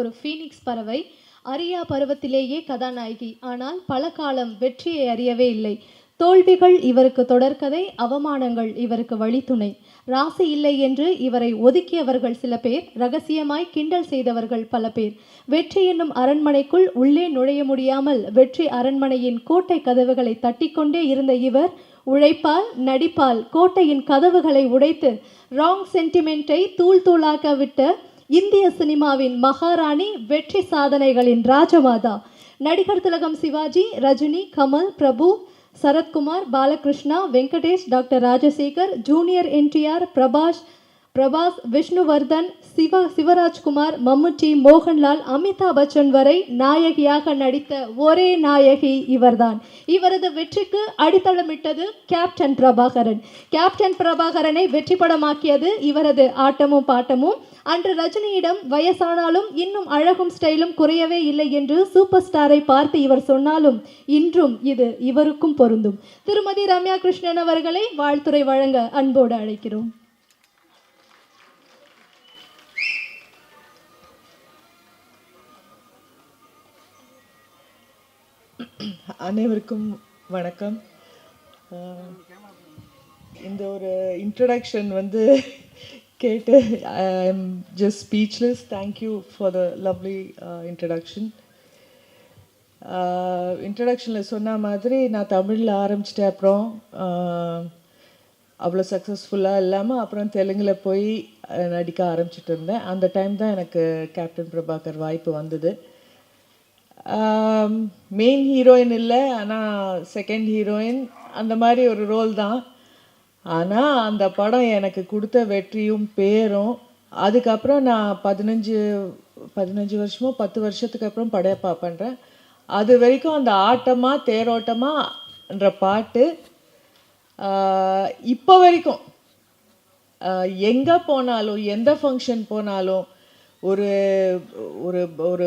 ஒரு ஃபீனிக்ஸ் பறவை அரியா பருவத்திலேயே கதாநாயகி. ஆனால் பல காலம் வெற்றியை அறியவே இல்லை. தோல்விகள் இவருக்கு தொடர்கதை அவமானங்கள் இவருக்கு வழித்துணை. ராசி இல்லை என்று இவரை ஒதுக்கியவர்கள் சில பேர் ரகசியமாய் கிண்டல் செய்தவர்கள் பல பேர். வெற்றி என்னும் அரண்மனைக்குள் உள்ளே நுழைய முடியாமல் வெற்றி அரண்மனையின் கோட்டை கதவுகளை தட்டிக்கொண்டே இருந்த இவர் உழைப்பால் நடிப்பால் கோட்டையின் கதவுகளை உடைத்து ராங் சென்டிமெண்ட்டை தூள் தூளாக்க விட்ட இந்திய சினிமாவின் மகாராணி வெற்றி சாதனைகளின் ராஜமாதா. நடிகர் திலகம் சிவாஜி ரஜினி கமல் பிரபு சரத்குமார் பாலகிருஷ்ணா வெங்கடேஷ் டாக்டர் ராஜசேகர் ஜூனியர் என்டிஆர் பிரபாஷ் பிரபாஸ் விஷ்ணுவர்தன் சிவ சிவராஜ்குமார் மம்முட்டி மோகன்லால் அமிதாப் பச்சன் வரை நாயகியாக நடித்த ஒரே நாயகி இவர்தான். இவரது வெற்றிக்கு அடித்தளமிட்டது கேப்டன் பிரபாகரன். கேப்டன் பிரபாகரனை வெற்றி படமாக்கியது இவரது ஆட்டமும் பாட்டமும் அன்று ரஜினியிடம் வயசானாலும் இன்னும் அழகும் ஸ்டைலும் குறையவே இல்லை என்று சூப்பர் ஸ்டாரை பார்த்து இவர் சொன்னாலும் இன்றும் இது இவருக்கும் பொருந்தும். திருமதி ரம்யா கிருஷ்ணன் அவர்களை வாழ்த்துறை வழங்க அன்போடு அழைக்கிறோம். அனைவருக்கும் வணக்கம். இந்த ஒரு இன்ட்ரடக்ஷன் வந்து கேட்டு I am just speechless thank you for the lovely introduction இன்ட்ரடக்ஷனில் சொன்ன மாதிரி நான் தமிழில் ஆரம்பிச்சிட்டேன். அப்புறம் uh, அவ்வளோ சக்ஸஸ்ஃபுல்லாக இல்லாமல் அப்புறம் தெலுங்கில் போய் நடிக்க ஆரம்பிச்சிட்டு இருந்தேன். அந்த டைம் தான் எனக்கு கேப்டன் பிரபாகர் வாய்ப்பு வந்தது. மெயின் ஹீரோயின் இல்லை ஆனால் செகண்ட் ஹீரோயின் அந்த மாதிரி ஒரு ரோல் தான். ஆனால் அந்த படம் எனக்கு கொடுத்த வெற்றியும் பேரும். அதுக்கப்புறம் நான் பதினஞ்சு பதினஞ்சு வருஷமோ பத்து வருஷத்துக்கு அப்புறம் படையப்பா பண்ணுறேன் அது வரைக்கும் அந்த ஆட்டமா தேரோட்டமாகன்ற பாட்டு இப்போ வரைக்கும். எங்கே போனாலும் எந்த ஃபங்க்ஷன் போனாலும் ஒரு ஒரு ஒரு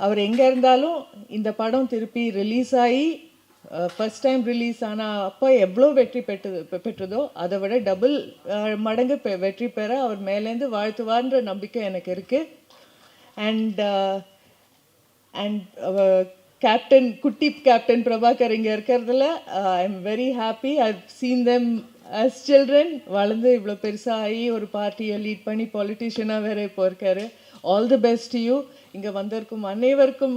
அவர் எங்கே இருந்தாலும் இந்த படம் திருப்பி ரிலீஸ் ஆகி ஃபஸ்ட் டைம் ரிலீஸ் ஆன அப்போ எவ்வளோ வெற்றி பெற்று பெற்றதோ அதை விட டபுள் மடங்கு பெ- வெற்றி பெற அவர் மேலேருந்து வாழ்த்துவார்ன்ற நம்பிக்கை எனக்கு இருக்குது அண்ட் அண்ட் கேப்டன் குட்டி கேப்டன் பிரபாகர் இங்கே இருக்கிறதுல I am very happy I seen them as children வளர்ந்து இவ்வளோ பெருசாக ஆகி ஒரு பார்ட்டியை லீட் பண்ணி பொலிட்டிஷியனாக வேறு இப்போ இருக்காரு. ஆல் தி பெஸ்ட் யூ இங்கே வந்திருக்கும் அனைவருக்கும்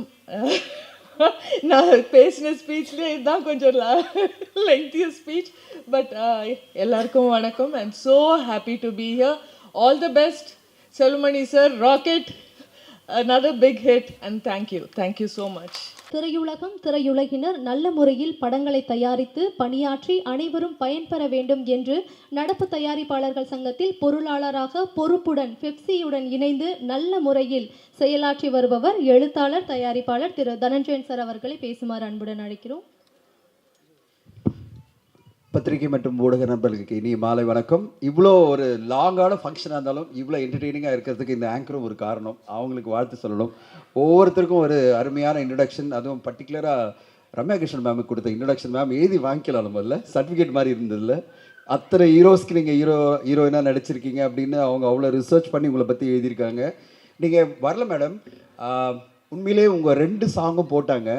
நான் பேசின ஸ்பீச்லேயே இதுதான் கொஞ்சம் லெங்க்திய ஸ்பீச் பட் எல்லாருக்கும் வணக்கம். I am so happy to be here all the best Selvamani sir rocket another big hit. And thank you. Thank you so much. திரையுலகம் திரையுலகினர் நல்ல முறையில் படங்களை தயாரித்து பணியாற்றி அனைவரும் பயன்பெற வேண்டும் என்று நடப்பு தயாரிப்பாளர்கள் சங்கத்தில் பொருளாளராக பொறுப்புடன் பெப்சியுடன் இணைந்து நல்ல முறையில் செயலாற்றி வருபவர் எழுத்தாளர் தயாரிப்பாளர் திரு. தனஞ்சயன் சார் அவர்களை பேசுமாறு அன்புடன் அழைக்கிறோம். பத்திரிகை மற்றும் ஊடக நண்பர்களுக்கு இனி மாலை வணக்கம். இவ்வளோ ஒரு லாங்கான ஃபங்க்ஷனாக இருந்தாலும் இவ்வளோ என்டர்டெய்னிங்காக இருக்கிறதுக்கு இந்த ஆங்கரும் ஒரு காரணம். அவங்களுக்கு வாழ்த்து சொல்லணும். ஒவ்வொருத்தருக்கும் ஒரு அருமையான இன்ட்ரடக்ஷன் அதுவும் பர்டிகுலராக ரம்யா கிருஷ்ணன் மேமுக்கு கொடுத்த இன்ட்ரடக்ஷன் மேம் எழுதி வாங்கிக்கலாம் முதல்ல? சர்டிஃபிகேட் மாதிரி இருந்ததில்ல அத்தனை ஹீரோஸ்க்கு நீங்கள் ஹீரோ ஹீரோயினாக நடிச்சிருக்கீங்க அப்படின்னு அவங்க அவ்வளோ ரிசர்ச் பண்ணி உங்களை பற்றி எழுதியிருக்காங்க. நீங்கள் வரல மேடம் உண்மையிலேயே உங்கள் ரெண்டு சாங்கும் போட்டாங்க.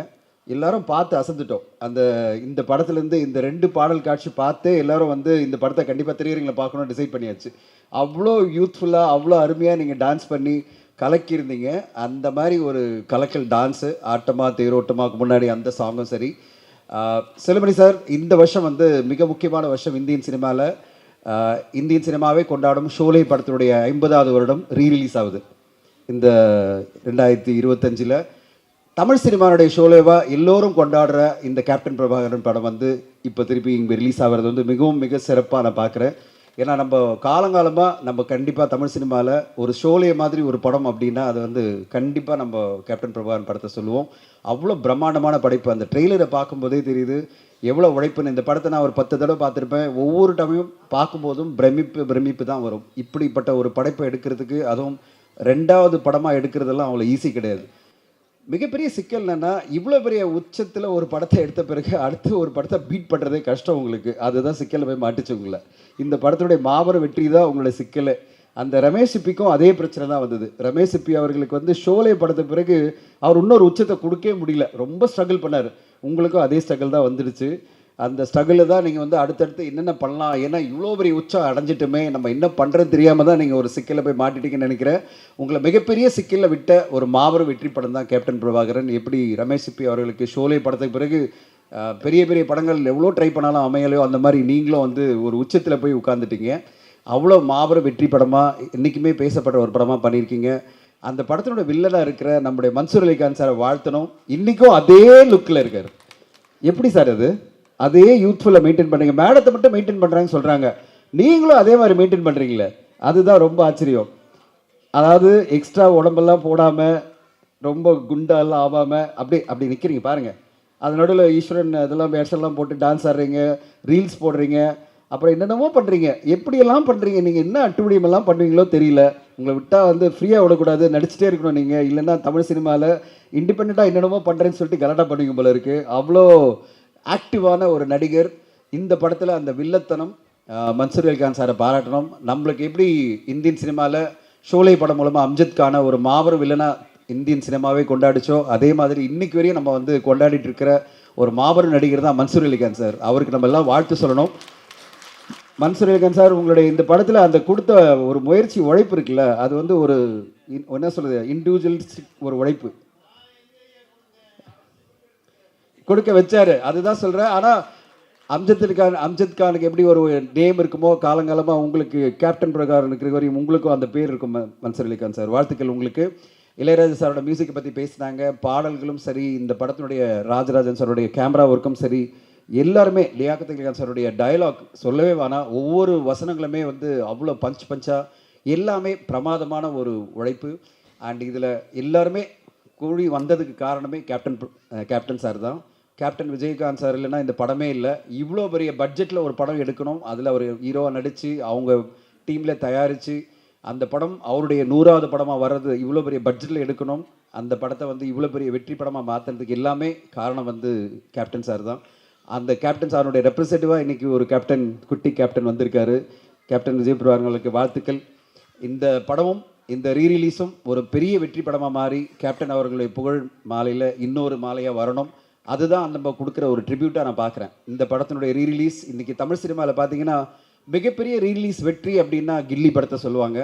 எல்லாரும் பார்த்து அசந்துட்டோம். அந்த இந்த படத்துலேருந்து இந்த ரெண்டு பாடல் காட்சி பார்த்து எல்லாரும் வந்து இந்த படத்தை கண்டிப்பாக திரையரங்கில் பார்க்கணும்னு டிசைட் பண்ணியாச்சு. அவ்வளோ யூத்ஃபுல்லாக அவ்வளோ அருமையாக நீங்கள் டான்ஸ் பண்ணி கலக்கியிருந்தீங்க. அந்த மாதிரி ஒரு கலக்கல் டான்ஸு ஆட்டமாக தேரோட்டமாக்கு முன்னாடி அந்த சாங்கும் சரி. செலுமணி சார் இந்த வருஷம் வந்து மிக முக்கியமான வருஷம் இந்தியன் சினிமாவில் இந்தியன் சினிமாவே கொண்டாடும் ஷோலே படத்தினுடைய ஐம்பதாவது வருடம் ரீ ரிலீஸ் ஆகுது. இந்த ரெண்டாயிரத்தி இருபத்தஞ்சில் தமிழ் சினிமாவுடைய ஷோலேவா எல்லோரும் கொண்டாடுற இந்த கேப்டன் பிரபாகரன் படம் வந்து இப்போ திருப்பி இங்கே ரிலீஸ் ஆகிறது வந்து மிகவும் மிக சிறப்பாக நான் பார்க்குறேன் ஏன்னா நம்ம காலங்காலமாக நம்ம கண்டிப்பாக தமிழ் சினிமாவில் ஒரு ஷோலே மாதிரி ஒரு படம் அப்படின்னா அது வந்து கண்டிப்பாக நம்ம கேப்டன் பிரபாகரன் படத்தை சொல்லுவோம். அவ்வளோ பிரம்மாண்டமான படைப்பு. அந்த ட்ரெய்லரை பார்க்கும்போதே தெரியுது எவ்வளோ உழைப்புன்னு. இந்த படத்தை நான் ஒரு பத்து தடவை பார்த்துருப்பேன். ஒவ்வொரு டைமையும் பார்க்கும்போதும் பிரமிப்பு பிரமிப்பு தான் வரும். இப்படிப்பட்ட ஒரு படைப்பை எடுக்கிறதுக்கு அதுவும் ரெண்டாவது படமாக எடுக்கிறதெல்லாம் அவ்வளோ ஈஸி கிடையாது. மிகப்பெரிய சிக்கல் என்னென்னா இவ்வளோ பெரிய உச்சத்தில் ஒரு படத்தை எடுத்த பிறகு அடுத்து ஒரு படத்தை பீட் பண்ணுறதே கஷ்டம் உங்களுக்கு. அதுதான் சிக்கலில் போய் மாட்டுச்சு உங்களை. இந்த படத்துடைய மாபெரும் வெற்றி தான் உங்களோட சிக்கல். அந்த ரமேஷ் சிப்பிக்கும் அதே பிரச்சனை தான் வந்தது. ரமேஷ் சிப்பி அவர்களுக்கு வந்து ஷோலே படத்த பிறகு அவர் இன்னொரு உச்சத்தை கொடுக்கவே முடியல. ரொம்ப ஸ்ட்ரகிள் பண்ணார். உங்களுக்கும் அதே ஸ்ட்ரகிள் தான் வந்துடுச்சு. அந்த ஸ்ட்ரகிளில் தான் நீங்கள் வந்து அடுத்தடுத்து என்னென்ன பண்ணலாம்? ஏன்னா இவ்வளோ பெரிய உச்சம் அடைஞ்சிட்டுமே நம்ம என்ன பண்ணுறது தெரியாமல் தான் நீங்கள் ஒரு சிக்கலில் போய் மாட்டிட்டீங்கன்னு நினைக்கிறேன். உங்களை மிகப்பெரிய சிக்கலில் விட்ட ஒரு மாபெரும் வெற்றி படம் தான் கேப்டன் பிரபாகரன் எப்படி ரமேஷ் சிப்பி அவர்களுக்கு ஷோலே படத்துக்கு பிறகு பெரிய பெரிய படங்கள் எவ்வளோ ட்ரை பண்ணாலும் அமையலையோ அந்த மாதிரி நீங்களும் வந்து ஒரு உச்சத்தில் போய் உட்காந்துட்டீங்க அவ்வளோ மாபெரும் வெற்றி படமாக என்றைக்குமே பேசப்பட்ட ஒரு படமாக பண்ணியிருக்கீங்க. அந்த படத்தினோட வில்லனாக இருக்கிற நம்முடைய மன்சூர் அலிகான் சாரை வாழ்த்தணும். இன்றைக்கும் அதே லுக்கில் இருக்கார். எப்படி சார் அது? அதே யூத்ஃபுல்லாக மெயின்டைன் பண்ணுறீங்க மேடத்தை மட்டும் மெயின்டைன் பண்ணுறாங்கன்னு சொல்கிறாங்க நீங்களும் அதே மாதிரி மெயின்டைன் பண்ணுறீங்களே அதுதான் ரொம்ப ஆச்சரியம். அதாவது எக்ஸ்ட்ரா உடம்பெல்லாம் போடாமல் ரொம்ப குண்டாலாம் ஆகாமல் அப்படி அப்படி நிற்கிறீங்க பாருங்கள் அது நடுவில் ஈஸ்வரன் இதெல்லாம் வேஷம்லாம் போட்டு டான்ஸ் ஆடுறீங்க ரீல்ஸ் போடுறீங்க அப்புறம் என்னென்னமோ பண்ணுறீங்க எப்படியெல்லாம் பண்ணுறீங்க நீங்கள் என்ன அட்டுவடியமெல்லாம் பண்ணுவீங்களோ தெரியல. உங்களை விட்டால் வந்து ஃப்ரீயாக விடக்கூடாது நடிச்சிட்டே இருக்கணும் நீங்கள் இல்லைன்னா தமிழ் சினிமாவில் இண்டிபெண்ட்டாக என்னென்னமோ பண்ணுறேன்னு சொல்லிட்டு கலாட்டா பண்ணுவீங்க போல இருக்குது அவ்வளோ ஆக்டிவான ஒரு நடிகர். இந்த படத்தில் அந்த வில்லத்தனம் மன்சூர் அலிகான் சாரை பாராட்டணும். நம்மளுக்கு எப்படி இந்தியன் சினிமாவில் ஷோலை படம் மூலமாக அம்ஜித்கான ஒரு மாபெரும் வில்லனாக இந்தியன் சினிமாவே கொண்டாடிச்சோ அதே மாதிரி இன்னைக்கு வரையும் நம்ம வந்து கொண்டாடிட்டு இருக்கிற ஒரு மாபெரும் நடிகர் தான் மன்சூர் அலிகான் சார். அவருக்கு நம்ம எல்லாம் வாழ்த்து சொல்லணும். மன்சூர் அலிகான் சார் உங்களுடைய இந்த படத்தில் அந்த கொடுத்த ஒரு முயற்சி உழைப்பு இருக்குல்ல அது வந்து ஒரு இன்- என்ன சொல்கிறது இண்டிவிஜுவலிஸ்டிக் ஒரு உழைப்பு. கொடுக்க வச்சாரு. அதுதான் சொல்கிறேன் ஆனால் அம்ஜத் கான் அம்ஜத் கானுக்கு எப்படி ஒரு நேம் இருக்குமோ காலங்காலமாக உங்களுக்கு கேப்டன் பிரகாரம் இருக்கிற வரையும் உங்களுக்கும் அந்த பேர் இருக்கும் மன்சரலிகான் அலிகான் சார். வாழ்த்துக்கள் உங்களுக்கு. இளையராஜா சாரோட மியூசிக்கை பற்றி பேசினாங்க. பாடல்களும் சரி இந்த படத்தினுடைய ராஜராஜன் சாருடைய கேமரா ஒர்க்கும் சரி எல்லாருமே லியாக்கத் அலி சாருடைய டயலாக் சொல்லவே வேணாம் ஒவ்வொரு வசனங்களுமே வந்து அவ்வளோ பஞ்ச் பஞ்சாக எல்லாமே பிரமாதமான ஒரு உழைப்பு. அண்ட் இதில் எல்லாருமே கூடி வந்ததுக்கு காரணமே கேப்டன் கேப்டன் சார் தான். கேப்டன் விஜயகாந்த் சார் இல்லைன்னா இந்த படமே இல்லை. இவ்வளோ பெரிய பட்ஜெட்டில் ஒரு படம் எடுக்கணும். அதில் ஒரு ஹீரோவாக நடித்து அவங்க டீமில் தயாரித்து அந்த படம் அவருடைய நூறாவது படமாக வர்றது இவ்வளோ பெரிய பட்ஜெட்டில் எடுக்கணும். அந்த படத்தை வந்து இவ்வளோ பெரிய வெற்றி படமாக மாற்றுறதுக்கு எல்லாமே காரணம் வந்து கேப்டன் சார் தான். அந்த கேப்டன் சாருடைய ரெப்ரசன்டேட்டிவாக இன்றைக்கி ஒரு கேப்டன் குட்டி கேப்டன் வந்திருக்காரு. கேப்டன் விஜய் பிரபாகரனுக்கு வாழ்த்துக்கள். இந்த படமும் இந்த ரீரிலீஸும் ஒரு பெரிய வெற்றி படமாக மாறி கேப்டன் அவர்களுடைய புகழ் மாலையில் இன்னொரு மாலையாக வரணும். அதுதான் நம்ம கொடுக்குற ஒரு ட்ரிபியூட்டாக நான் பார்க்குறேன். இந்த படத்தினுடைய ரீரிலீஸ் இன்றைக்கி தமிழ் சினிமாவில் பார்த்தீங்கன்னா மிகப்பெரிய ரீரிலீஸ் வெற்றி அப்படின்னா கில்லி படத்தை சொல்லுவாங்க.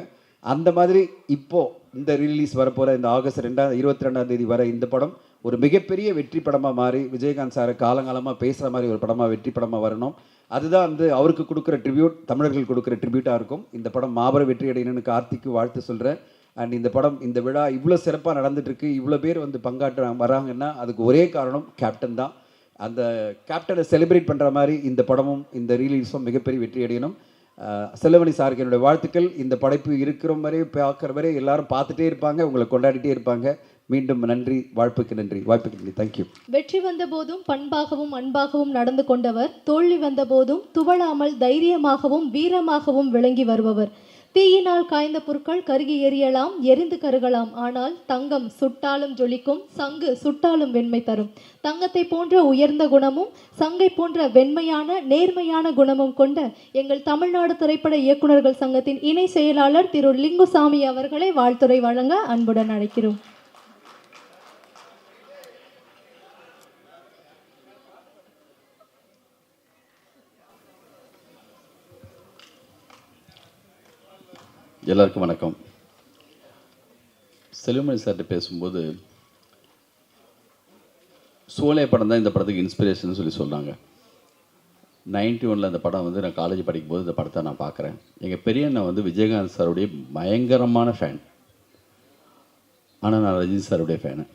அந்த மாதிரி இப்போது இந்த ரீரிலீஸ் வரப்போகிற இந்த ஆகஸ்ட் ரெண்டாம் இருபத்தி ரெண்டாம் தேதி வர இந்த படம் ஒரு மிகப்பெரிய வெற்றி படமாக மாறி விஜயகாந்த் சாரை காலங்காலமாக பேசுகிற மாதிரி ஒரு படமாக வெற்றி படமாக வரணும். அதுதான் வந்து அவருக்கு கொடுக்குற ட்ரிபியூட் தமிழர்கள் கொடுக்குற ட்ரிபியூட்டாக இருக்கும். இந்த படம் மாபெரும் வெற்றி அடையணும்னு கார்த்திக்கு வாழ்த்து சொல்கிறேன் அண்ட் இந்த படம் இந்த விழா இவ்வளோ சிறப்பாக நடந்துட்டுருக்கு. இவ்வளோ பேர் வந்து பங்காற்ற வராங்கன்னா அதுக்கு ஒரே காரணம் கேப்டன் தான். அந்த கேப்டனை செலிப்ரேட் பண்ணுற மாதிரி இந்த படமும் இந்த ரீலீஸும் மிகப்பெரிய வெற்றி அடையணும். செல்லமணி சாருக்கு என்னுடைய வாழ்த்துக்கள். இந்த படைப்பு இருக்கிற வரை பார்க்குற வரை எல்லாரும் பார்த்துட்டே இருப்பாங்க. உங்களை கொண்டாடிட்டே இருப்பாங்க. மீண்டும் நன்றி. வாழ்ப்புக்கு நன்றி. வாய்ப்புக்கு நன்றி. தேங்க்யூ வெற்றி வந்த போதும் பண்பாகவும் அன்பாகவும் நடந்து கொண்டவர். தோல்வி வந்த போதும் துவளாமல் தைரியமாகவும் வீரமாகவும் விளங்கி வருபவர். தீயினால் காய்ந்த பொருட்கள் கருகி எரியலாம் எரிந்து கருகலாம். ஆனால் தங்கம் சுட்டாலும் ஜொலிக்கும் சங்கு சுட்டாலும் வெண்மை தரும். தங்கத்தை போன்ற உயர்ந்த குணமும் சங்கை போன்ற வெண்மையான நேர்மையான குணமும் கொண்ட எங்கள் தமிழ்நாடு திரைப்பட இயக்குனர்கள் சங்கத்தின் இணை செயலாளர் திரு லிங்குசாமி அவர்களை வாழ்த்துரை வழங்க அன்புடன் அழைக்கிறோம். எல்லாருக்கும் வணக்கம். செல்வமணி சார்கிட்ட பேசும்போது சோலே படம் தான் இந்த படத்துக்கு இன்ஸ்பிரேஷன் சொல்லி சொன்னாங்க. நைன்டி ஒனில் அந்த படம் வந்து நான் காலேஜ் படிக்கும்போது இந்த படத்தை நான் பார்க்குறேன். எங்கள் பெரிய அண்ணன் வந்து விஜயகாந்த் சாருடைய பயங்கரமான ஃபேன் ஆனால் நான் ரஜினி சாருடைய ஃபேனு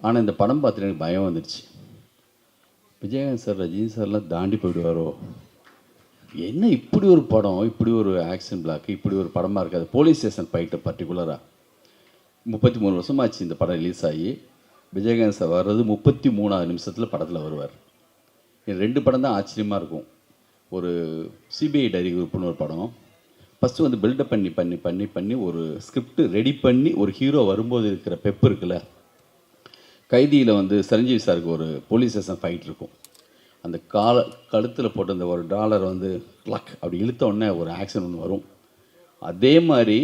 ஆனால் இந்த படம் பார்த்துட்டு எனக்கு பயம் வந்துடுச்சு விஜயகாந்த் சார் ரஜினி சார்லாம் தாண்டி போயிடுவாரோ? என்ன இப்படி ஒரு படம் இப்படி ஒரு ஆக்ஷன் பிளாக் இப்படி ஒரு படமாக இருக்காது போலீஸ் ஸ்டேஷன் ஃபைட்டு பர்டிகுலராக முப்பத்தி மூணு வருஷமாச்சு இந்த படம் ரிலீஸ் ஆகி. விஜயகாந்த் சார் வர்றது முப்பத்தி மூணாவது நிமிஷத்தில் படத்தில் வருவார். ரெண்டு படம் தான் ஆச்சரியமாக இருக்கும். ஒரு சிபிஐ டைரி குரூப்னு ஒரு படம். ஃபஸ்ட்டு வந்து பில்டப் பண்ணி பண்ணி பண்ணி பண்ணி ஒரு ஸ்கிரிப்ட் ரெடி பண்ணி ஒரு ஹீரோ வரும்போது இருக்கிற பெப்பு இருக்குல்ல? கைதியில் வந்து சரஞ்சீவி சாருக்கு ஒரு போலீஸ் ஸ்டேஷன் ஃபைட் இருக்கும். அந்த கால கழுத்தில் போட்டிருந்த அந்த ஒரு டாலர் வந்து லக் அப்படி இழுத்த உடனே ஒரு ஆக்ஷன் ஒன்று வரும். அதே மாதிரி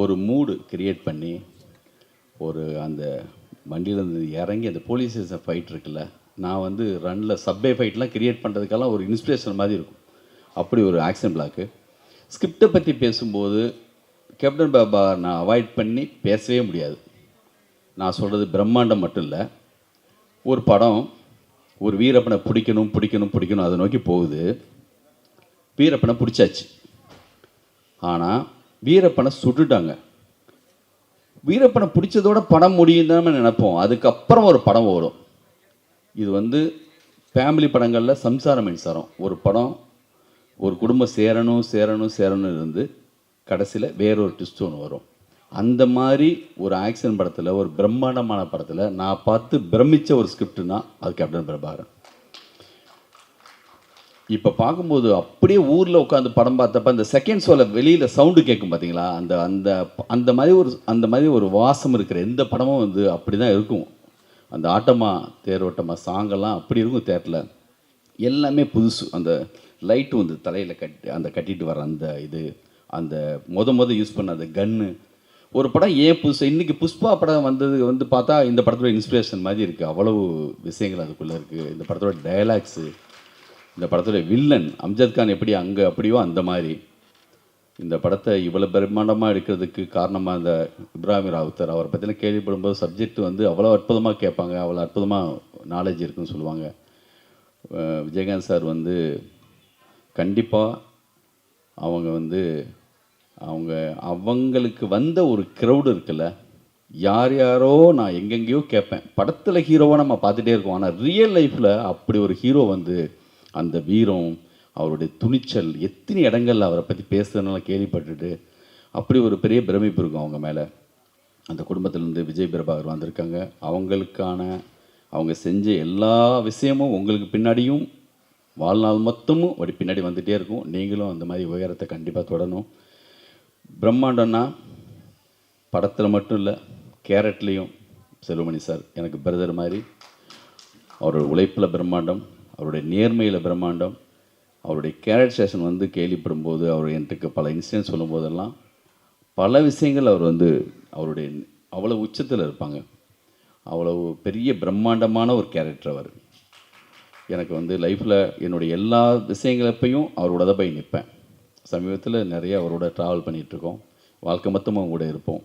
ஒரு மூடு கிரியேட் பண்ணி ஒரு அந்த வண்டியிலேருந்து இறங்கி அந்த போலீஸ் ஸ்டேஷன் ஃபைட் இருக்குல்ல நான் வந்து ரன்னில் சப்வே ஃபைட்லாம் கிரியேட் பண்ணுறதுக்கெல்லாம் ஒரு இன்ஸ்பிரேஷன் மாதிரி இருக்கும். அப்படி ஒரு ஆக்ஷன் பிளாக்கு ஸ்கிரிப்டை பற்றி பேசும்போது கேப்டன் பாபா நான் அவாய்ட் பண்ணி பேசவே முடியாது. நான் சொல்கிறது பிரம்மாண்டம் மட்டும் இல்லை ஒரு படம் ஒரு வீரப்பனை பிடிக்கணும் பிடிக்கணும் பிடிக்கணும் அதை நோக்கி போகுது. வீரப்பனை பிடிச்சாச்சு. ஆனால் வீரப்பனை சுட்டுட்டாங்க. வீரப்பனை பிடிச்சதோட படம் முடியும் தான் நினைப்போம். அதுக்கப்புறம் ஒரு படம் வரும் இது வந்து ஃபேமிலி படங்களில் சம்சார மின்சாரம். ஒரு படம் ஒரு குடும்பம் சேரணும் சேரணும் சேரணும் இருந்து கடைசியில் வேறொரு ட்விஸ்ட் ஒன்று வரும். அந்த மாதிரி ஒரு ஆக்ஷன் படத்தில் ஒரு பிரம்மாண்டமான படத்தில் நான் பார்த்து பிரமிச்ச ஒரு ஸ்கிரிப்ட்னா அது கேப்டன் பிரபாகரன். இப்போ பார்க்கும்போது அப்படியே ஊரில் உட்காந்து படம் பார்த்தப்ப அந்த செகண்ட் ஷோவில் வெளியில் சவுண்டு கேட்கும் பார்த்தீங்களா அந்த அந்த அந்த மாதிரி ஒரு அந்த மாதிரி ஒரு வாசம் இருக்கிற எந்த படமும் வந்து அப்படி தான் இருக்கும். அந்த ஆட்டமாக தேரோட்டமாக சாங்கெல்லாம் அப்படி இருக்கும் தேட்டரில் எல்லாமே புதுசு. அந்த லைட்டு வந்து தலையில் கட்டி அந்த கட்டிட்டு வர அந்த இது அந்த முத முத யூஸ் பண்ண அந்த கன்னு ஒரு படம் ஏன் புதுசு இன்றைக்கி புஷ்பா படம் வந்தது வந்து பார்த்தா இந்த படத்தோட இன்ஸ்பிரேஷன் மாதிரி இருக்குது அவ்வளவு விஷயங்கள் அதுக்குள்ளே இருக்குது இந்த படத்தோட டயலாக்ஸு இந்த படத்தோட வில்லன் அம்ஜத் கான் எப்படி அங்கே அப்படியோ அந்த மாதிரி. இந்த படத்தை இவ்வளோ பிரம்மாண்டமாக எடுக்கிறதுக்கு காரணமாக இந்த இப்ராஹிம் ராவுத்தர் அவரை பற்றின கேள்விப்படும்போது சப்ஜெக்ட் வந்து அவ்வளோ அற்புதமாக கேட்பாங்க. அவ்வளோ அற்புதமாக நாலேஜ் இருக்குன்னு சொல்லுவாங்க. விஜயகாந்த் சார் வந்து கண்டிப்பாக அவங்க வந்து அவங்க அவங்களுக்கு வந்த ஒரு க்ரௌடு இருக்குல்ல யார் யாரோ நான் எங்கெங்கேயோ கேட்பேன். படத்தில் ஹீரோவாக நம்ம பார்த்துட்டே இருக்கோம். ஆனால் ரியல் லைஃப்பில் அப்படி ஒரு ஹீரோ வந்து அந்த வீரம் அவருடைய துணிச்சல் எத்தனை இடங்கள்ல அவரை பற்றி பேசுறதுனால கேள்விப்பட்டுட்டு அப்படி ஒரு பெரிய பிரமிப்பு இருக்கும் அவங்க மேலே. அந்த குடும்பத்திலேருந்து விஜய் பிரபாகர் வந்திருக்காங்க. அவங்களுக்கான அவங்க செஞ்ச எல்லா விஷயமும் உங்களுக்கு பின்னாடியும் வாழ்நாள் மொத்தமும் அப்படி பின்னாடி வந்துகிட்டே இருக்கும். நீங்களும் அந்த மாதிரி உயரத்தை கண்டிப்பாக தொடணும். பிரம்மாண்டம்னா படத்தில் மட்டும் இல்லை கேரட்லேயும் செல்வமணி சார் எனக்கு பிரதர் மாதிரி. அவரோட உழைப்பில் பிரம்மாண்டம் அவருடைய நேர்மையில் பிரம்மாண்டம் அவருடைய கேரக்டரைசேஷன் வந்து கேள்விப்படும்போது அவர் என்கிட்ட பல இன்சிடென்ட் சொல்லும்போதெல்லாம் பல விஷயங்கள் அவர் வந்து அவருடைய அவ்வளோ உச்சத்தில் இருப்பாங்க. அவ்வளவு பெரிய பிரம்மாண்டமான ஒரு கேரக்டர் அவர். எனக்கு வந்து லைஃப்பில் என்னுடைய எல்லா விஷயங்களப்பையும் அவரோட தான் போய் நிற்பேன் சமீபத்தில் நிறைய அவரோட ட்ராவல் பண்ணிகிட்ருக்கோம் வாழ்க்கை மொத்தமும் அவங்க கூட இருப்போம்.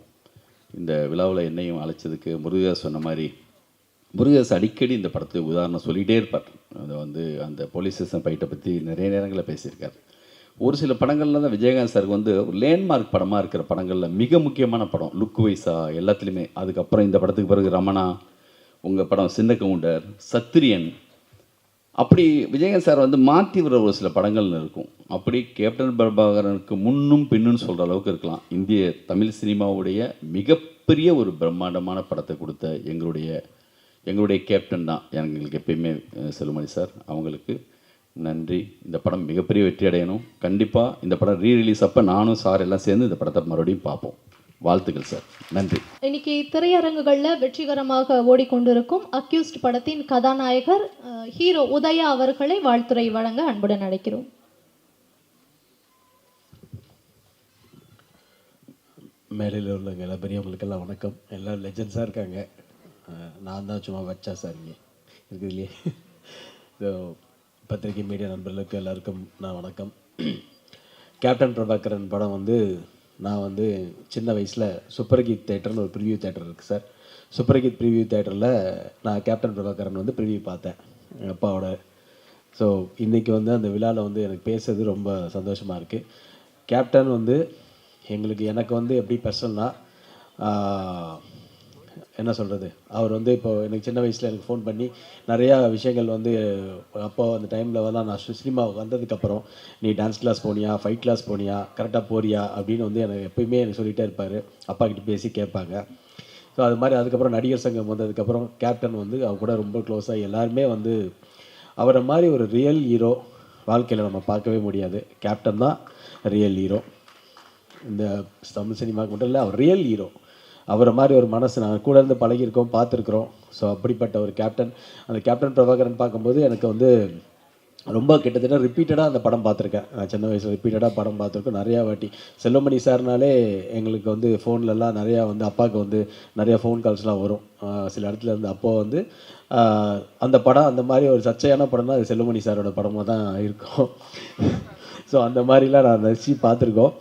இந்த விழாவில் என்னையும் அழைச்சதுக்கு முருகதாஸ் சொன்ன மாதிரி முருகதாஸ் அடிக்கடி இந்த படத்துக்கு உதாரணம் சொல்லிகிட்டே இருப்பார். அது வந்து அந்த போலீஸ் ஸ்டேஷன் ஃபைட்டை பற்றி நிறைய நேரங்களில் பேசியிருக்கார். ஒரு சில படங்களில் தான் விஜயகாந்த் சாருக்கு வந்து ஒரு லேண்ட்மார்க் படமாக இருக்கிற படங்களில் மிக முக்கியமான படம் லுக் வைஸா எல்லாத்துலேயுமே. அதுக்கப்புறம் இந்த படத்துக்கு பிறகு ரமணா உங்கள் படம் சின்ன கவுண்டர் சத்திரியன் அப்படி விஜயகாந்த் சார் வந்து மாற்றி வர ஒரு சில படங்கள் இருக்கும். அப்படி கேப்டன் பிரபாகரனுக்கு முன்னும் பின்னும் சொல்கிற அளவுக்கு இருக்கலாம். இந்திய தமிழ் சினிமாவுடைய மிகப்பெரிய ஒரு பிரம்மாண்டமான படத்தை கொடுத்த எங்களுடைய எங்களுடைய கேப்டன் தான். எங்களுக்கு எப்பயுமே செல்லுமணி சார் அவங்களுக்கு நன்றி. இந்த படம் மிகப்பெரிய வெற்றி அடையணும். கண்டிப்பாக இந்த படம் ரீ ரிலீஸ் அப்போ நானும் சார் எல்லாம் சேர்ந்து இந்த படத்தை மறுபடியும் பார்ப்போம். வாழ்த்துக்கள் சார் நன்றி. இன்னைக்கு திரையரங்குகளில் வெற்றிகரமாக ஓடிக்கொண்டிருக்கும் அக்யூஸ்ட் படத்தின் கதாநாயகர் ஹீரோ உதயா அவர்களை வாழ்த்துரை வழங்க அன்புடன் அழைக்கிறோம். மேலையில் உள்ளவங்க எல்லா பெரியவங்களுக்கெல்லாம் வணக்கம். எல்லாம் லெஜண்ட்ஸாக இருக்காங்க. அஹ் நான் தான் சும்மா வச்சா சார் இங்கே. இருக்குது இல்லையே? ஸோ பத்திரிகை மீடியா நண்பர்களுக்கு எல்லாருக்கும் நான் வணக்கம். கேப்டன் பிரபாகரன் படம் வந்து நான் வந்து சின்ன வயசில் சூப்பர்கீத் தேட்டர்னு ஒரு ப்ரிவியூ தேட்டர் இருக்குது சார் சூப்பர்கீத் ப்ரிவியூ தேட்டரில் நான் கேப்டன் பிரபாகரன் வந்து ப்ரிவியூ பார்த்தேன் எங்கள் அப்பாவோட. ஸோ இன்றைக்கி வந்து அந்த விழாவில் வந்து எனக்கு பேசுறது ரொம்ப சந்தோஷமாக இருக்குது கேப்டன் வந்து எங்களுக்கு எனக்கு வந்து எப்படி பர்சனலாக என்ன சொல்கிறது அவர் வந்து இப்போ எனக்கு சின்ன வயசில் எனக்கு ஃபோன் பண்ணி நிறையா விஷயங்கள் வந்து அப்போ அந்த டைமில் வந்து நான் சினிமா வந்ததுக்கப்புறம் நீ டான்ஸ் கிளாஸ் போனியா? ஃபைட் கிளாஸ் போனியா? கரெக்டாக போறியா? அப்படின்னு வந்து எனக்கு எப்பயுமே எனக்கு சொல்லிகிட்டே இருப்பார். அப்பா கிட்ட பேசி கேட்பாங்க. ஸோ அது மாதிரி அதுக்கப்புறம் நடிகர் சங்கம் வந்ததுக்கப்புறம் கேப்டன் வந்து அவர் கூட ரொம்ப க்ளோஸாக எல்லாருமே வந்து அவரை மாதிரி ஒரு ரியல் ஹீரோ வாழ்க்கையில் நம்ம பார்க்கவே முடியாது. கேப்டன் தான் ரியல் ஹீரோ இந்த தமிழ் சினிமாவுக்கு மட்டும் இல்லை அவர் ரியல் ஹீரோ அவரை மாதிரி ஒரு மனசு நாங்கள் கூட இருந்து பழகியிருக்கோம் பார்த்துருக்குறோம். ஸோ அப்படிப்பட்ட ஒரு கேப்டன் அந்த கேப்டன் பிரபாகரன் பார்க்கும்போது எனக்கு வந்து ரொம்ப கிட்டத்தட்ட ரிப்பீட்டடாக அந்த படம் பார்த்துருக்கேன். நான் சின்ன வயசில் ரிப்பீட்டடாக படம் பார்த்துருக்கோம் நிறையா வாட்டி. செல்வமணி சார்னாலே எங்களுக்கு வந்து ஃபோன்லலாம் நிறையா வந்து அப்பாவுக்கு வந்து நிறையா ஃபோன் கால்ஸ்லாம் வரும். சில இடத்துல இருந்து அப்போ வந்து அந்த படம் அந்த மாதிரி ஒரு சர்ச்சையான படம்னா அது செல்வமணி சாரோட படமாக தான் இருக்கும். ஸோ அந்த மாதிரிலாம் நான் ரசித்து பார்த்துருக்கோம்.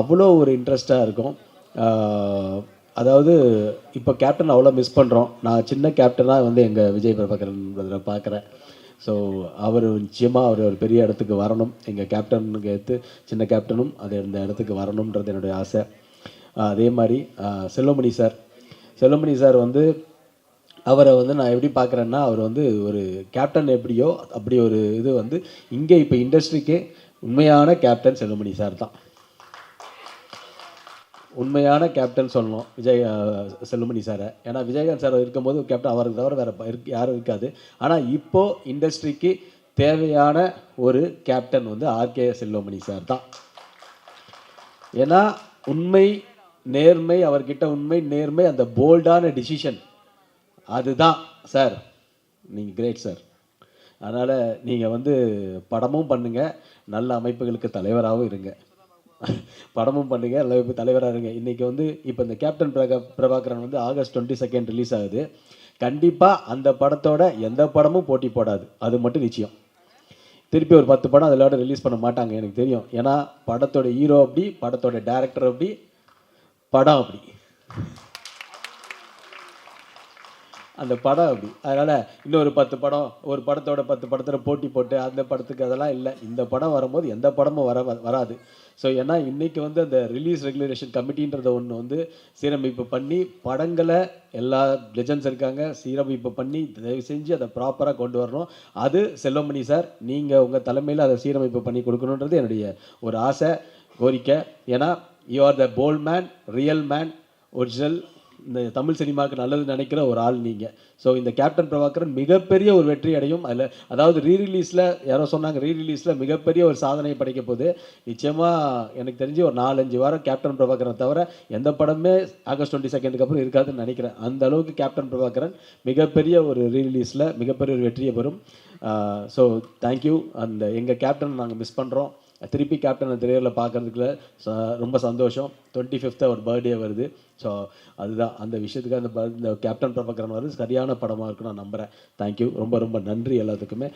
அவ்வளோ ஒரு இன்ட்ரெஸ்ட்டாக இருக்கும். அதாவது இப்போ கேப்டன் அவ்வளோ மிஸ் பண்ணுறோம் நான் சின்ன கேப்டனாக வந்து எங்கள் விஜய் பிரபாகரன் பார்க்குறேன் ஸோ அவர் நிச்சயமாக அவர் ஒரு பெரிய இடத்துக்கு வரணும். எங்கள் கேப்டனுக்கு எடுத்து சின்ன கேப்டனும் அது இந்த இடத்துக்கு வரணுன்றது என்னுடைய ஆசை. அதே மாதிரி செல்வமணி சார். செல்வமணி சார் வந்து அவரை வந்து நான் எப்படி பார்க்குறேன்னா அவர் வந்து ஒரு கேப்டன் எப்படியோ அப்படி ஒரு இது வந்து இங்கே இப்போ இண்டஸ்ட்ரிக்கே உண்மையான கேப்டன் செல்வமணி சார் தான். உண்மையான கேப்டன் சொல்லணும். விஜய் செல்லுமணி சாரை. ஏன்னா விஜயகாந்த் சார் இருக்கும்போது கேப்டன் அவருக்கு தவிர வேறு இருக்கு யாரும் இருக்காது. ஆனால் இப்போது இண்டஸ்ட்ரிக்கு தேவையான ஒரு கேப்டன் வந்து ஆர்கே செல்வமணி சார் தான். ஏன்னா உண்மை நேர்மை அவர்கிட்ட உண்மை நேர்மை அந்த போல்டான டிசிஷன் அதுதான் சார். நீங்கள் கிரேட் சார். அதனால் நீங்கள் வந்து படமும் பண்ணுங்கள் நல்ல அமைப்புகளுக்கு தலைவராகவும் இருங்க. படமும் பண்ணுங்க நல்ல இப்போ தலைவராக இருங்க. இன்றைக்கி வந்து இப்போ இந்த கேப்டன் பிரகா பிரபாகரன் வந்து ஆகஸ்ட் டுவெண்ட்டி செகண்ட் ரிலீஸ் ஆகுது. கண்டிப்பாக அந்த படத்தோட எந்த படமும் போட்டி போடாது. அது மட்டும் நிச்சயம். திருப்பி ஒரு பத்து படம் அதில் ரிலீஸ் பண்ண மாட்டாங்க எனக்கு தெரியும். ஏன்னா படத்தோட ஹீரோ அப்படி படத்தோட டேரக்டர் அப்படி படம் அப்படி. அந்த படம் அப்படி அதனால் இன்னொரு பத்து படம் ஒரு படத்தோட பத்து படத்தில் போட்டி போட்டு அந்த படத்துக்கு அதெல்லாம் இல்லை. இந்த படம் வரும்போது எந்த படமும் வர வராது. ஸோ ஏன்னா இன்றைக்கி வந்து அந்த ரிலீஸ் ரெகுலேஷன் கமிட்டின்றத ஒன்று வந்து சீரமைப்பு பண்ணி படங்களை எல்லா லெஜன்ஸ் இருக்காங்க சீரமைப்பு பண்ணி தயவு செஞ்சு அதை ப்ராப்பராக கொண்டு வரணும். அது செல்வமணி சார் நீங்கள் உங்கள் தலைமையில் அதை சீரமைப்பு பண்ணி கொடுக்கணுன்றது என்னுடைய ஒரு ஆசை கோரிக்கை. ஏன்னா you are the bold man real man original இந்த தமிழ் சினிமாவுக்கு நல்லது நினைக்கிற ஒரு ஆள் நீங்கள் ஸோ இந்த கேப்டன் பிரபாகரன் மிகப்பெரிய ஒரு வெற்றி அடையும். அதில் அதாவது ரீ ரிலீஸில் யாரோ சொன்னாங்க ரீ ரிலீஸில் மிகப்பெரிய ஒரு சாதனை படைக்க போகுது. நிச்சயமாக எனக்கு தெரிஞ்சு ஒரு நாலஞ்சு வாரம் கேப்டன் பிரபாகரன் தவிர எந்த படமே ஆகஸ்ட் டுவெண்ட்டி செகண்டுக்கு அப்புறம் இருக்காதுன்னு நினைக்கிறேன். அந்த அளவுக்கு கேப்டன் பிரபாகரன் மிகப்பெரிய ஒரு ரீ ரிலீஸில் மிகப்பெரிய ஒரு வெற்றியை பெறும். ஸோ தேங்க்யூ அந்த எங்கள் கேப்டன் நாங்கள் மிஸ் பண்ணுறோம் திருப்பி கேப்டன் திரையில் பார்க்கறதுக்குள்ள ச- ரொம்ப சந்தோஷம். டுவெண்ட்டி ஃபிஃப்த்து அவர் பர்த்டே வருது. ஸோ அதுதான். அந்த விஷயத்துக்கு அந்த இந்த கேப்டன் பிரபாகரன் வந்து சரியான படமாக இருக்கும் நான் நம்புகிறேன் தேங்க்யூ ரொம்ப ரொம்ப நன்றி எல்லாத்துக்குமே.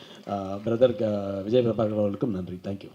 பிரதர் விஜய் பிரபாகரன் அவர்களுக்கும் நன்றி. தேங்க்யூ